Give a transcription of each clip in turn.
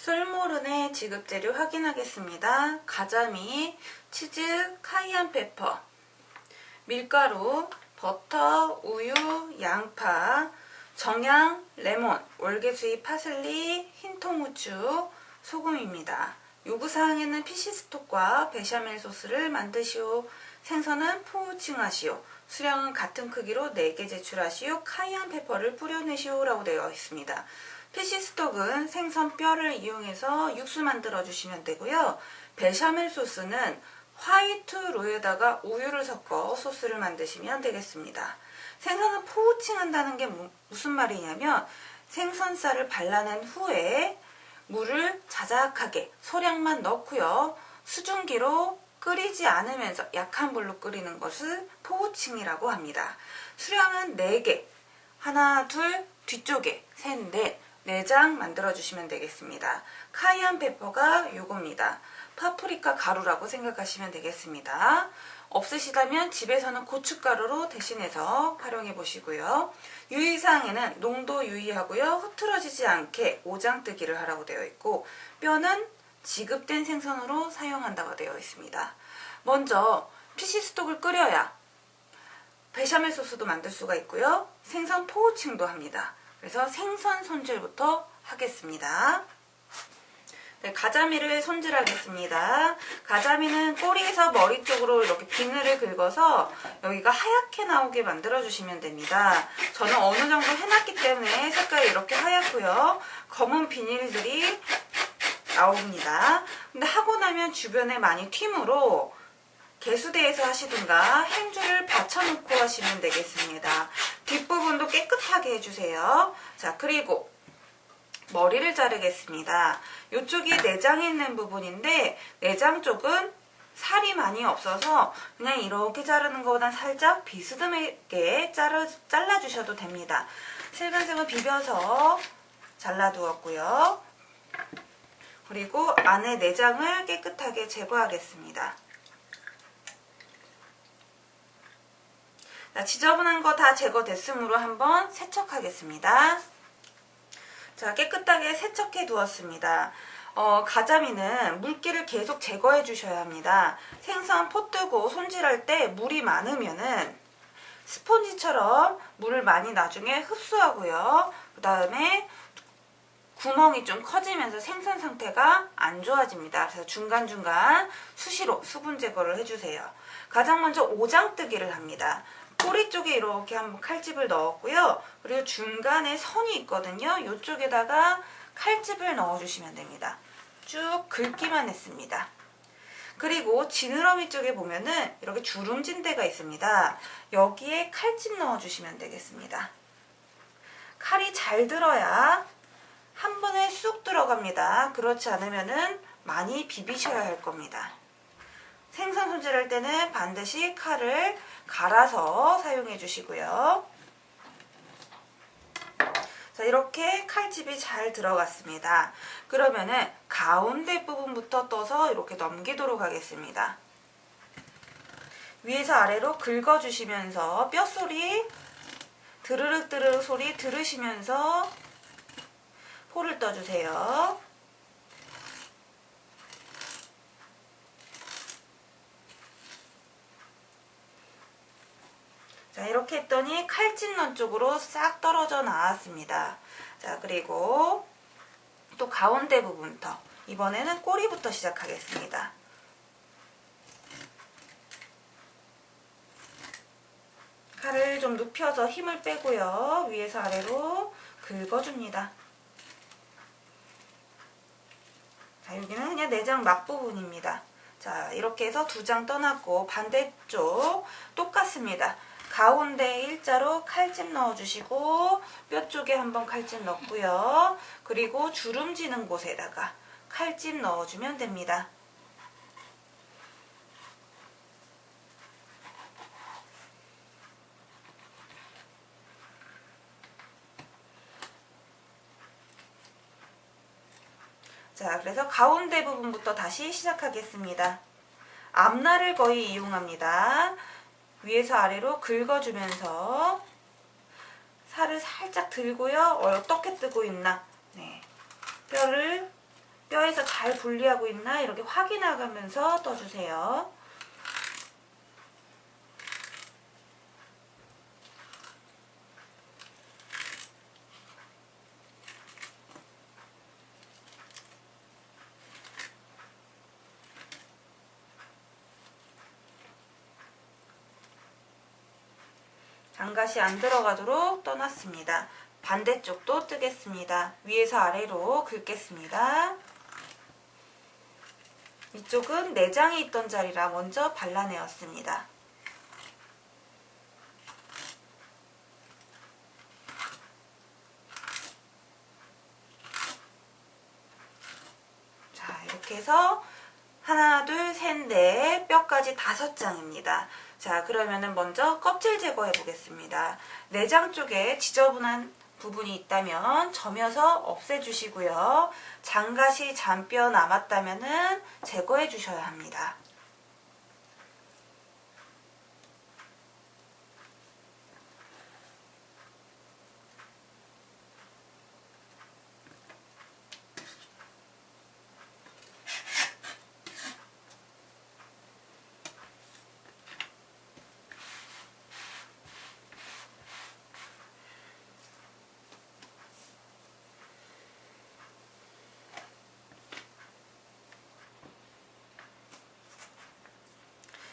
솔모른의 지급재료 확인하겠습니다. 가자미, 치즈, 카이안 페퍼, 밀가루, 버터, 우유, 양파, 정향, 레몬, 월계수잎, 파슬리, 흰 통 후추, 소금입니다. 요구사항에는 피시 스톡과 베샤멜 소스를 만드시오. 생선은 포우칭하시오. 수량은 같은 크기로 4개 제출하시오. 카이안 페퍼를 뿌려내시오 라고 되어 있습니다. 피시 스톡은 생선 뼈를 이용해서 육수 만들어 주시면 되고요. 베샤멜 소스는 화이트 로에다가 우유를 섞어 소스를 만드시면 되겠습니다. 생선은 포우칭 한다는 게 무- 무슨 말이냐면 생선살을 발라낸 후에 물을 자작하게 소량만 넣고요. 수증기로 끓이지 않으면서 약한 불로 끓이는 것을 포우칭이라고 합니다. 수량은 4개, 하나, 둘, 뒤쪽에 셋, 넷, 4장 만들어주시면 되겠습니다. 카이안 페퍼가 요겁니다. 파프리카 가루라고 생각하시면 되겠습니다. 없으시다면 집에서는 고춧가루로 대신해서 활용해 보시고요. 유의사항에는 농도 유의하고요. 흐트러지지 않게 오장뜨기를 하라고 되어 있고 뼈는 지급된 생선으로 사용한다고 되어 있습니다. 먼저 피시 스톡을 끓여야 베샤멜 소스도 만들 수가 있고요. 생선 포우칭도 합니다. 그래서 생선 손질부터 하겠습니다. 네, 가자미를 손질하겠습니다. 가자미는 꼬리에서 머리 쪽으로 이렇게 비늘을 긁어서 여기가 하얗게 나오게 만들어주시면 됩니다. 저는 어느 정도 해놨기 때문에 색깔이 이렇게 하얗고요. 검은 비닐들이 나옵니다. 근데 하고 나면 주변에 많이 튀므로 개수대에서 하시든가 행주를 받쳐놓고 하시면 되겠습니다. 뒷부분도 깨끗하게 해주세요. 자, 그리고 머리를 자르겠습니다. 이쪽이 내장이 있는 부분인데 내장 쪽은 살이 많이 없어서 그냥 이렇게 자르는 것보단 살짝 비스듬하게 자르, 잘라주셔도 됩니다. 슬근슬근 비벼서 잘라두었고요. 그리고 안에 내장을 깨끗하게 제거하겠습니다. 자, 지저분한 거 다 제거됐으므로 한번 세척하겠습니다. 자, 깨끗하게 세척해 두었습니다. 어, 가자미는 물기를 계속 제거해 주셔야 합니다. 생선 포 뜨고 손질할 때 물이 많으면은 스폰지처럼 물을 많이 나중에 흡수하고요. 그 다음에 구멍이 좀 커지면서 생선 상태가 안 좋아집니다. 그래서 중간중간 수시로 수분 제거를 해주세요. 가장 먼저 오장뜨기를 합니다. 꼬리 쪽에 이렇게 한번 칼집을 넣었고요. 그리고 중간에 선이 있거든요. 이쪽에다가 칼집을 넣어주시면 됩니다. 쭉 긁기만 했습니다. 그리고 지느러미 쪽에 보면은 이렇게 주름진 데가 있습니다. 여기에 칼집 넣어주시면 되겠습니다. 칼이 잘 들어야 한 번에 쑥 들어갑니다. 그렇지 않으면은 많이 비비셔야 할 겁니다. 생선 손질할 때는 반드시 칼을 갈아서 사용해 주시고요. 자, 이렇게 칼집이 잘 들어갔습니다. 그러면은 가운데 부분부터 떠서 이렇게 넘기도록 하겠습니다. 위에서 아래로 긁어주시면서 뼈소리, 드르륵 드르륵 소리 들으시면서 포를 떠주세요. 자, 이렇게 했더니 칼집넌 쪽으로 싹 떨어져 나왔습니다. 자, 그리고 또 가운데 부분부터 이번에는 꼬리부터 시작하겠습니다. 칼을 좀 눕혀서 힘을 빼고요. 위에서 아래로 긁어줍니다. 자, 여기는 그냥 내장 막 부분입니다. 자, 이렇게 해서 두 장 떠났고 반대쪽 똑같습니다. 가운데 일자로 칼집 넣어주시고 뼈 쪽에 한번 칼집 넣고요. 그리고 주름지는 곳에다가 칼집 넣어주면 됩니다. 자, 그래서 가운데 부분부터 다시 시작하겠습니다. 앞날을 거의 이용합니다. 위에서 아래로 긁어주면서 살을 살짝 들고요. 어떻게 뜨고 있나. 네. 뼈를 뼈에서 잘 분리하고 있나 이렇게 확인하면서 떠주세요. 장갓이 안 들어가도록 떠났습니다. 반대쪽도 뜨겠습니다. 위에서 아래로 긁겠습니다. 이쪽은 내장이 있던 자리라 먼저 발라내었습니다. 자, 이렇게 해서 하나, 둘, 셋, 넷, 뼈까지 다섯 장입니다. 자, 그러면은 먼저 껍질 제거해 보겠습니다. 내장 쪽에 지저분한 부분이 있다면 점여서 없애주시고요. 장갓이 잔뼈 남았다면 은 제거해 주셔야 합니다.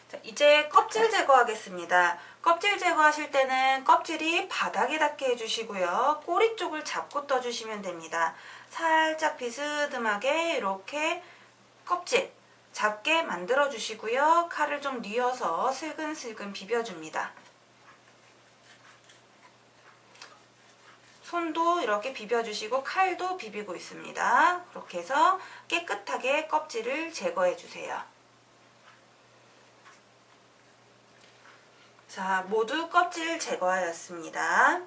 자, 이제 껍질 제거하겠습니다. 껍질 제거하실 때는 껍질이 바닥에 닿게 해주시고요. 꼬리 쪽을 잡고 떠주시면 됩니다. 살짝 비스듬하게 이렇게 껍질 잡게 만들어 주시고요. 칼을 좀 뉘어서 슬근슬근 비벼줍니다. 손도 이렇게 비벼주시고 칼도 비비고 있습니다. 그렇게 해서 깨끗하게 껍질을 제거해 주세요. 자, 모두 껍질 제거하였습니다.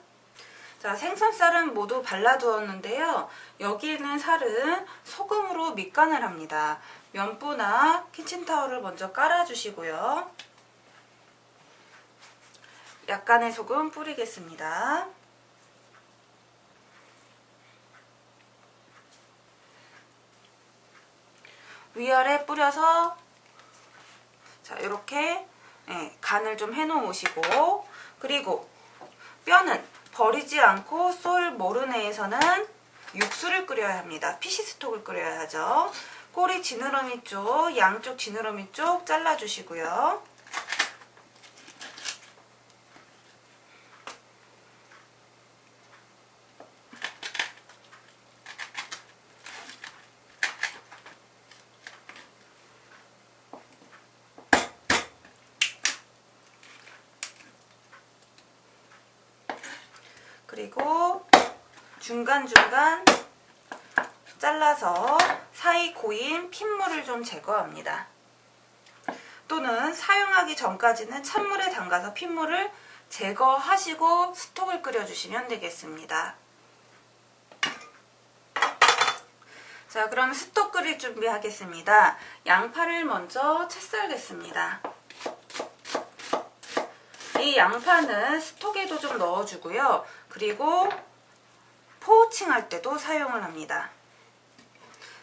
자, 생선살은 모두 발라두었는데요. 여기 있는 살은 소금으로 밑간을 합니다. 면보나 키친타올을 먼저 깔아주시고요. 약간의 소금 뿌리겠습니다. 위아래 뿌려서 자 이렇게 예, 간을 좀 해놓으시고 그리고 뼈는 버리지 않고 솔 모르네에서는 육수를 끓여야 합니다. 피시스톡을 끓여야 하죠. 꼬리 지느러미 쪽, 양쪽 지느러미 쪽 잘라주시고요. 그리고 중간중간 잘라서 사이 고인 핏물을 좀 제거합니다. 또는 사용하기 전까지는 찬물에 담가서 핏물을 제거하시고 스톡을 끓여주시면 되겠습니다. 자, 그럼 스톡 끓일 준비하겠습니다. 양파를 먼저 채 썰겠습니다. 이 양파는 스톡에도 좀 넣어주고요. 그리고 포우칭 할 때도 사용을 합니다.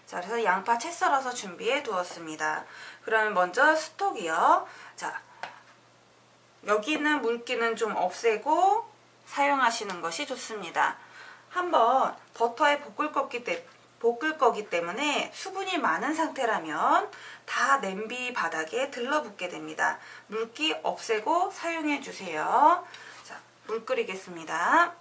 자, 그래서 양파 채 썰어서 준비해 두었습니다. 그러면 먼저 스톡이요. 자, 여기 있는 물기는 좀 없애고 사용하시는 것이 좋습니다. 한번 버터에 볶을 거기, 때, 볶을 거기 때문에 수분이 많은 상태라면 다 냄비 바닥에 들러붙게 됩니다. 물기 없애고 사용해 주세요. 자, 물 끓이겠습니다.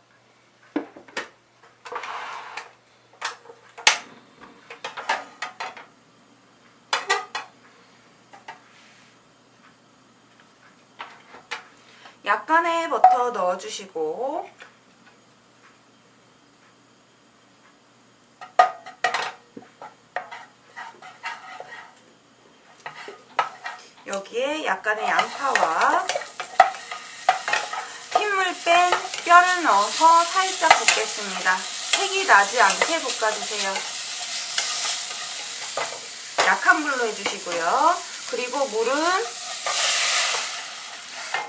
약간의 버터 넣어주시고 여기에 약간의 양파와 핏물 뺀 뼈를 넣어서 살짝 볶겠습니다. 색이 나지 않게 볶아주세요. 약한 불로 해주시고요. 그리고 물은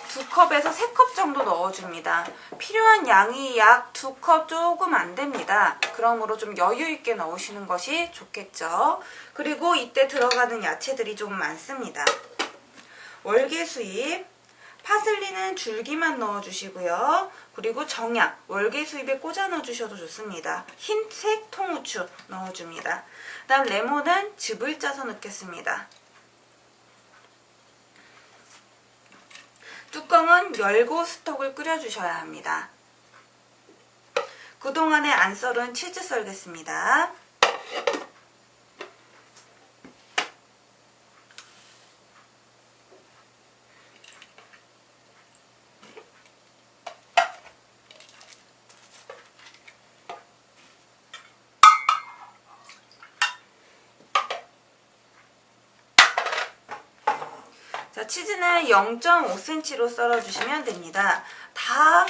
두 컵에서 세컵 정도 넣어줍니다. 필요한 양이 약두컵 조금 안 됩니다. 그러므로 좀 여유 있게 넣으시는 것이 좋겠죠. 그리고 이때 들어가는 야채들이 좀 많습니다. 월계수잎, 파슬리는 줄기만 넣어주시고요. 그리고 정약, 월계수잎에 꽂아 넣어주셔도 좋습니다. 흰색 통후추 넣어줍니다. 그 다음 레몬은 즙을 짜서 넣겠습니다. 뚜껑은 열고 스톡을 끓여주셔야 합니다. 그동안에 안 썰은 치즈 썰겠습니다. 치즈는 0.5cm로 썰어주시면 됩니다. 다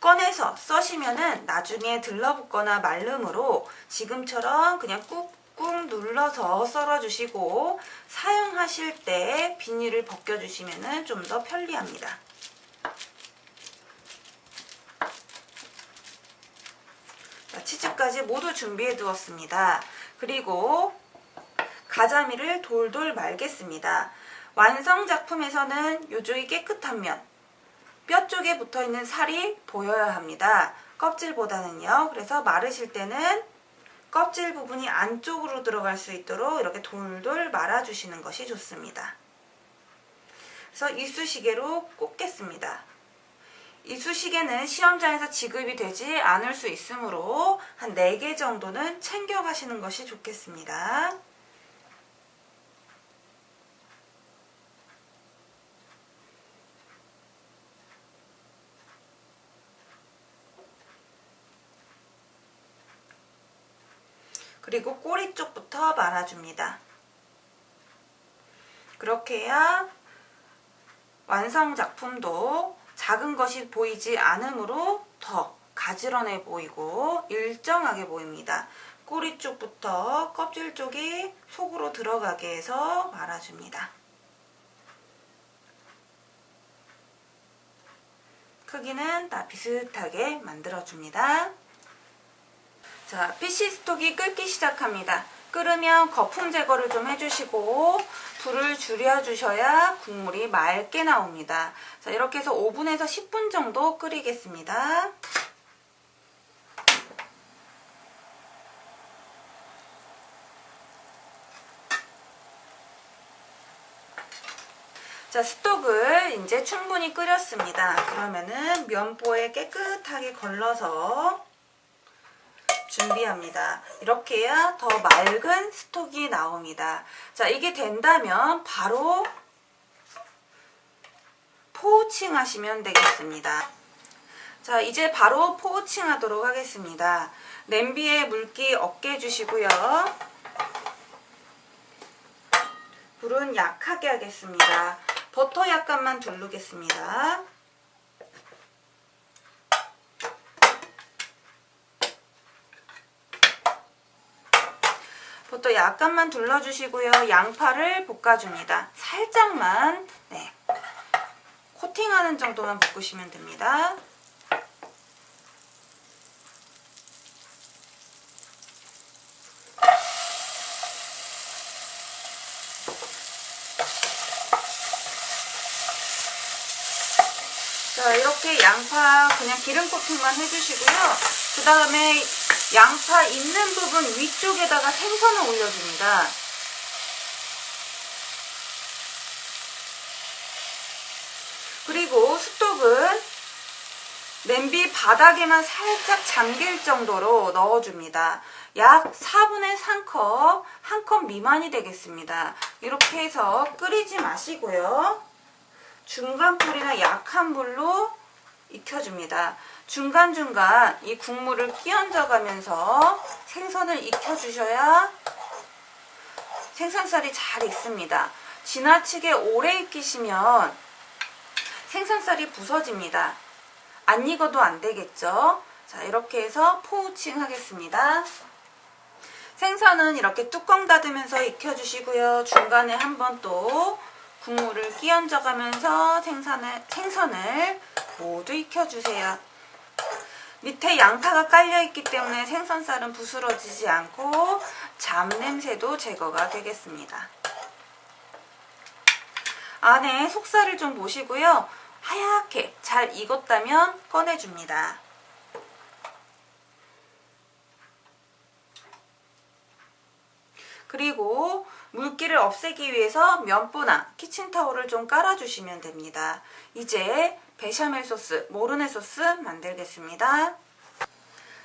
꺼내서 써시면은 나중에 들러붙거나 말름으로 지금처럼 그냥 꾹꾹 눌러서 썰어주시고 사용하실 때 비닐을 벗겨주시면은 좀 더 편리합니다. 자, 치즈까지 모두 준비해 두었습니다. 그리고 가자미를 돌돌 말겠습니다. 완성 작품에서는 요쪽이 깨끗한 면, 뼈 쪽에 붙어 있는 살이 보여야 합니다. 껍질보다는요. 그래서 마르실 때는 껍질 부분이 안쪽으로 들어갈 수 있도록 이렇게 돌돌 말아주시는 것이 좋습니다. 그래서 이쑤시개로 꽂겠습니다. 이쑤시개는 시험장에서 지급이 되지 않을 수 있으므로 한 4개 정도는 챙겨가시는 것이 좋겠습니다. 그리고 꼬리 쪽부터 말아줍니다. 그렇게 해야 완성 작품도 작은 것이 보이지 않으므로 더 가지런해 보이고 일정하게 보입니다. 꼬리 쪽부터 껍질 쪽이 속으로 들어가게 해서 말아줍니다. 크기는 다 비슷하게 만들어줍니다. 자, PC 스톡이 끓기 시작합니다. 끓으면 거품 제거를 좀 해주시고 불을 줄여주셔야 국물이 맑게 나옵니다. 자, 이렇게 해서 5분에서 10분 정도 끓이겠습니다. 자, 스톡을 이제 충분히 끓였습니다. 그러면은 면보에 깨끗하게 걸러서 준비합니다. 이렇게 해야 더 맑은 스톡이 나옵니다. 자, 이게 된다면 바로 포우칭 하시면 되겠습니다. 자, 이제 바로 포우칭 하도록 하겠습니다. 냄비에 물기 없게 해주시고요. 불은 약하게 하겠습니다. 버터 약간만 두르겠습니다. 버터 약간만 둘러주시고요. 양파를 볶아줍니다. 살짝만 네, 코팅하는 정도만 볶으시면 됩니다. 자, 이렇게 양파 그냥 기름 코팅만 해주시고요. 그 다음에 양파 있는 부분 위쪽에다가 생선을 올려줍니다. 그리고 스톡은 냄비 바닥에만 살짝 잠길 정도로 넣어줍니다. 약 4분의 3컵, 1컵 미만이 되겠습니다. 이렇게 해서 끓이지 마시고요. 중간 불이나 약한 불로 익혀줍니다. 중간중간 이 국물을 끼얹어 가면서 생선을 익혀주셔야 생선살이 잘 익습니다. 지나치게 오래 익히시면 생선살이 부서집니다. 안 익어도 안 되겠죠? 자, 이렇게 해서 포우칭 하겠습니다. 생선은 이렇게 뚜껑 닫으면서 익혀주시고요. 중간에 한번 또 국물을 끼얹어 가면서 생선을, 생선을 모두 익혀주세요. 밑에 양파가 깔려있기 때문에 생선살은 부스러지지 않고 잡냄새도 제거가 되겠습니다. 안에 속살을 좀 보시고요. 하얗게 잘 익었다면 꺼내줍니다. 그리고 물기를 없애기 위해서 면보나 키친타올을 좀 깔아주시면 됩니다. 이제 베샤멜 소스, 모르네 소스 만들겠습니다.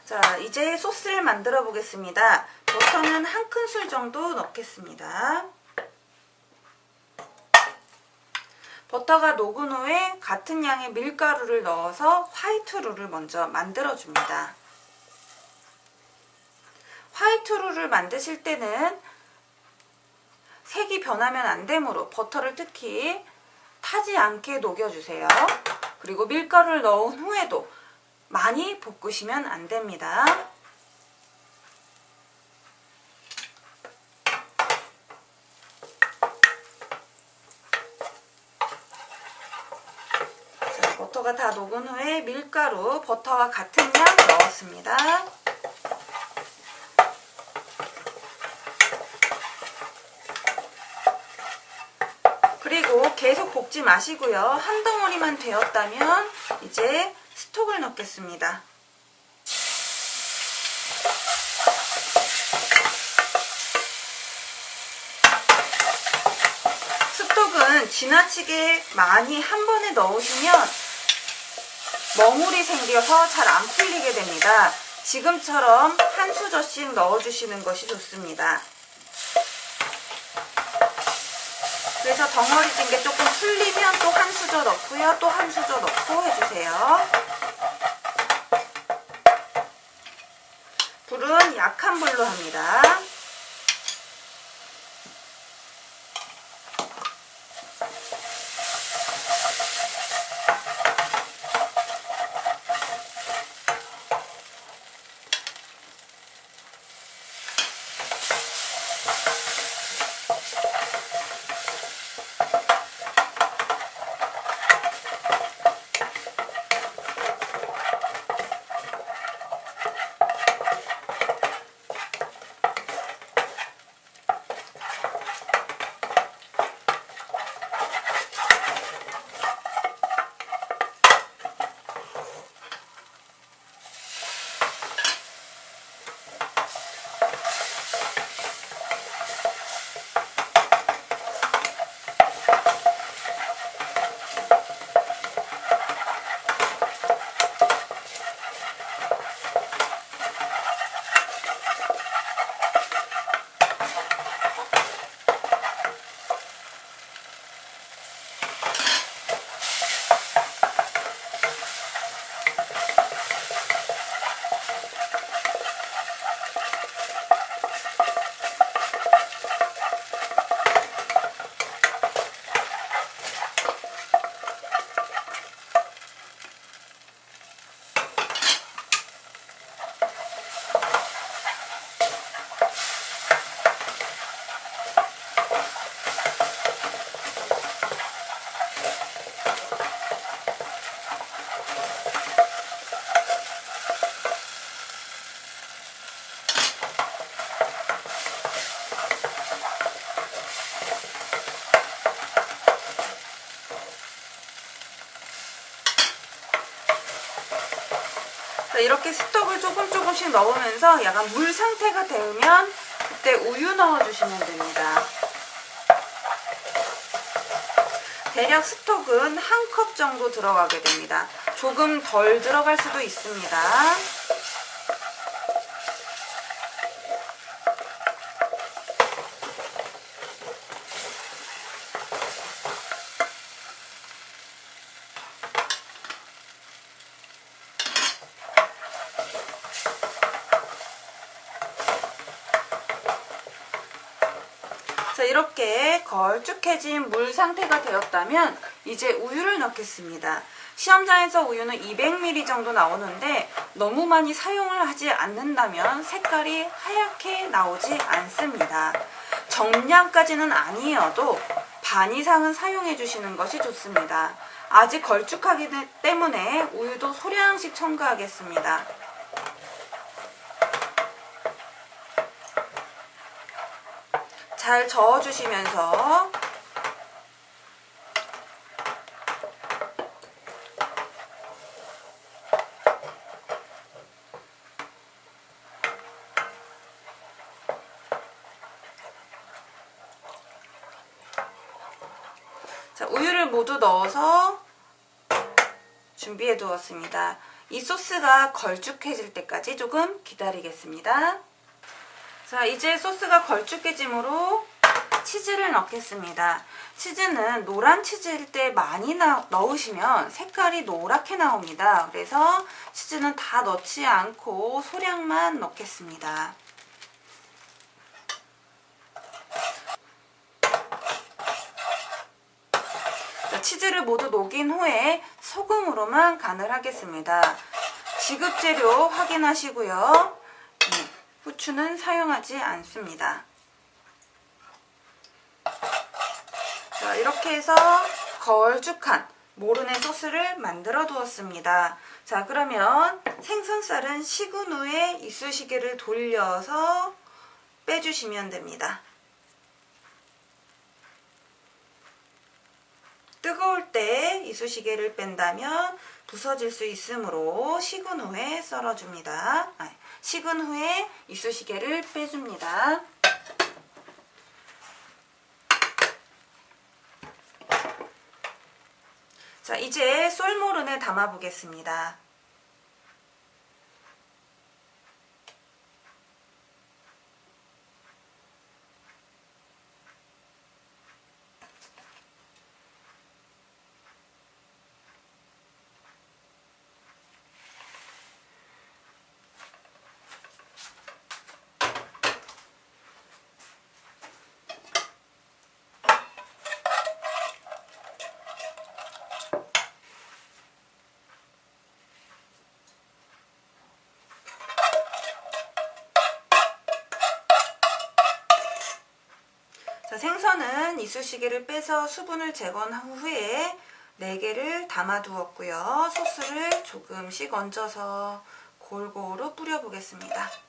자, 이제 소스를 만들어 보겠습니다. 버터는 한 큰술 정도 넣겠습니다. 버터가 녹은 후에 같은 양의 밀가루를 넣어서 화이트루를 먼저 만들어 줍니다. 화이트루를 만드실 때는 색이 변하면 안 되므로 버터를 특히 타지 않게 녹여주세요. 그리고 밀가루를 넣은 후에도 많이 볶으시면 안 됩니다. 자, 버터가 다 녹은 후에 밀가루, 버터와 같은 양 넣었습니다. 그리고 계속 볶지 마시고요. 한 덩어리만 되었다면 이제 스톡을 넣겠습니다. 스톡은 지나치게 많이 한 번에 넣으시면 멍울이 생겨서 잘 안 풀리게 됩니다. 지금처럼 한 수저씩 넣어주시는 것이 좋습니다. 그래서 덩어리 진 게 조금 풀리면 또 한 수저 넣고요. 또 한 수저 넣고 해주세요. 불은 약한 불로 합니다. 이렇게 스톡을 조금 조금씩 넣으면서 약간 물 상태가 되면 그때 우유 넣어주시면 됩니다. 대략 스톡은 한 컵 정도 들어가게 됩니다. 조금 덜 들어갈 수도 있습니다. 자, 이렇게 걸쭉해진 물 상태가 되었다면 이제 우유를 넣겠습니다. 시험장에서 우유는 200ml 정도 나오는데 너무 많이 사용을 하지 않는다면 색깔이 하얗게 나오지 않습니다. 정량까지는 아니어도 반 이상은 사용해 주시는 것이 좋습니다. 아직 걸쭉하기 때문에 우유도 소량씩 첨가하겠습니다. 잘 저어주시면서 자, 우유를 모두 넣어서 준비해 두었습니다. 이 소스가 걸쭉해질 때까지 조금 기다리겠습니다. 자, 이제 소스가 걸쭉해지므로 치즈를 넣겠습니다. 치즈는 노란 치즈일 때 많이 나, 넣으시면 색깔이 노랗게 나옵니다. 그래서 치즈는 다 넣지 않고 소량만 넣겠습니다. 자, 치즈를 모두 녹인 후에 소금으로만 간을 하겠습니다. 지급 재료 확인하시고요. 음, 후추는 사용하지 않습니다. 자, 이렇게 해서 걸쭉한 모르네 소스를 만들어 두었습니다. 자, 그러면 생선살은 식은 후에 이쑤시개를 돌려서 빼주시면 됩니다. 뜨거울 때 이쑤시개를 뺀다면 부서질 수 있으므로 식은 후에 썰어줍니다. 아, 식은 후에 이쑤시개를 빼줍니다. 자, 이제 쏠모른에 담아 보겠습니다. 생선은 이쑤시개를 빼서 수분을 제거한 후에 4개를 담아 두었고요. 소스를 조금씩 얹어서 골고루 뿌려 보겠습니다.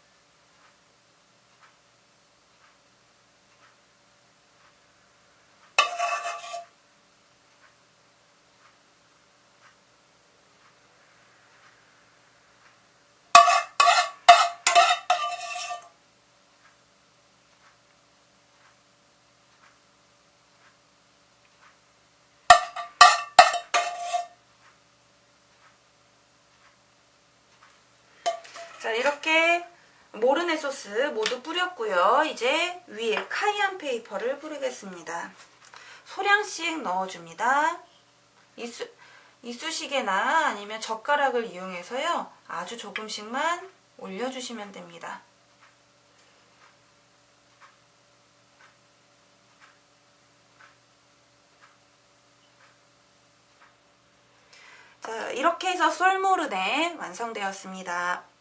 자, 이렇게 모르네 소스 모두 뿌렸고요. 이제 위에 카이안 페이퍼를 뿌리겠습니다. 소량씩 넣어줍니다. 이쑤, 이쑤시개나 아니면 젓가락을 이용해서요. 아주 조금씩만 올려주시면 됩니다. 자, 이렇게 해서 쏠모르네 완성되었습니다.